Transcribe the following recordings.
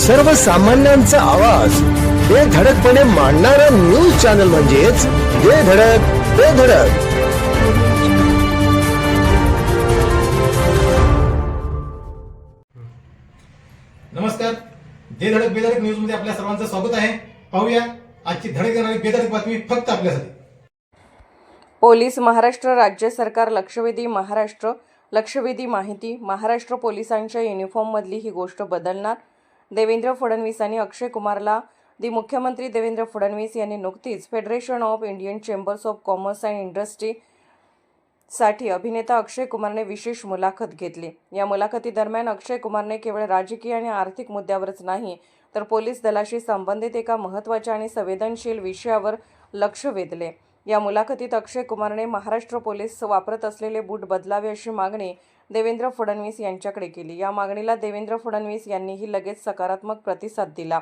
सर्वसामान्यांचा आवाज. हे धडकपणे मांडणारा न्यूज चॅनल म्हणजेच हे धडक ते धडक. नमस्कार. जे धडक बेधडक न्यूजमध्ये आपल्या सर्वांचं स्वागत आहे. पाहूया आजची धडक देणारी बेधडक बातमी फक्त आपल्यासाठी. पोलीस महाराष्ट्र राज्य सरकार लक्षवेधी महाराष्ट्र लक्षवेधी माहिती महाराष्ट्र पोलिसांच्या युनिफॉर्ममधली ही गोष्ट बदलणार? देवेंद्र फडणवीस अक्षय कुमारला दि मुख्यमंत्री देवेंद्र फडणवीस यांनी नुकतीच Federation of Indian Chambers of Commerce and Industry साठी अभिनेता अक्षय कुमारने विशेष मुलाखत घेतली. या मुलाखतीदरम्यान अक्षय कुमारने केवळ राजकीय आणि आर्थिक मुद्द्यावरच नाही तर पोलीस दलाशी संबंधित एका महत्त्वाच्या आणि संवेदनशील विषयावर लक्ष वेधले. या मुलाखतीत अक्षय कुमारने महाराष्ट्र पोलीस वापरत असलेले बूट बदलावे अशी मागणी देवेंद्र फडणवीस यांच्याकडे केली. या मागणीला देवेंद्र फडणवीस यांनीही लगेच सकारात्मक प्रतिसाद दिला.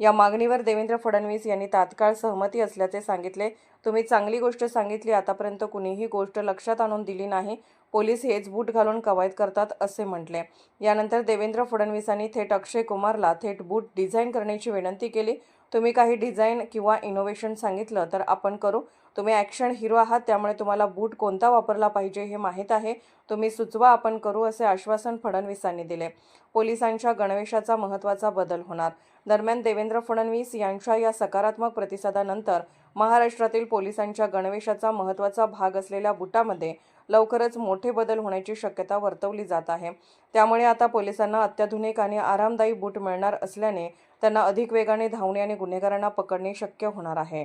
या मागणीवर देवेंद्र फडणवीस यांनी तात्काळ सहमती असल्याचे सांगितले. तुम्ही चांगली गोष्ट सांगितली आतापर्यंत कुणीही गोष्ट लक्षात आणून दिली नाही. पोलीस हेच बूट घालून कवायत करतात असे म्हटले. यानंतर देवेंद्र फडणवीसांनी थेट अक्षय कुमारला थेट बूट डिझाईन करण्याची विनंती केली. तुम्ही काही डिझाईन किंवा इनोव्हेशन सांगितलं तर आपण करू. तुम्ही ॲक्शन हिरो आहात त्यामुळे तुम्हाला बूट कोणता वापरला पाहिजे हे माहीत आहे. तुम्ही सुचवा आपण करू असे आश्वासन फडणवीसांनी दिले. पोलिसांच्या गणवेशाचा महत्त्वाचा बदल होणार. दरम्यान देवेंद्र फडणवीस यांच्या या सकारात्मक प्रतिसादानंतर महाराष्ट्रातील पोलिसांच्या गणवेशाचा महत्त्वाचा भाग असलेल्या बुटामध्ये लवकरच मोठे बदल होण्याची शक्यता वर्तवली जात आहे. त्यामुळे आता पोलिसांना अत्याधुनिक आणि आरामदायी बूट मिळणार असल्याने त्यांना अधिक वेगाने धावणे आणि गुन्हेगारांना पकडणे शक्य होणार आहे.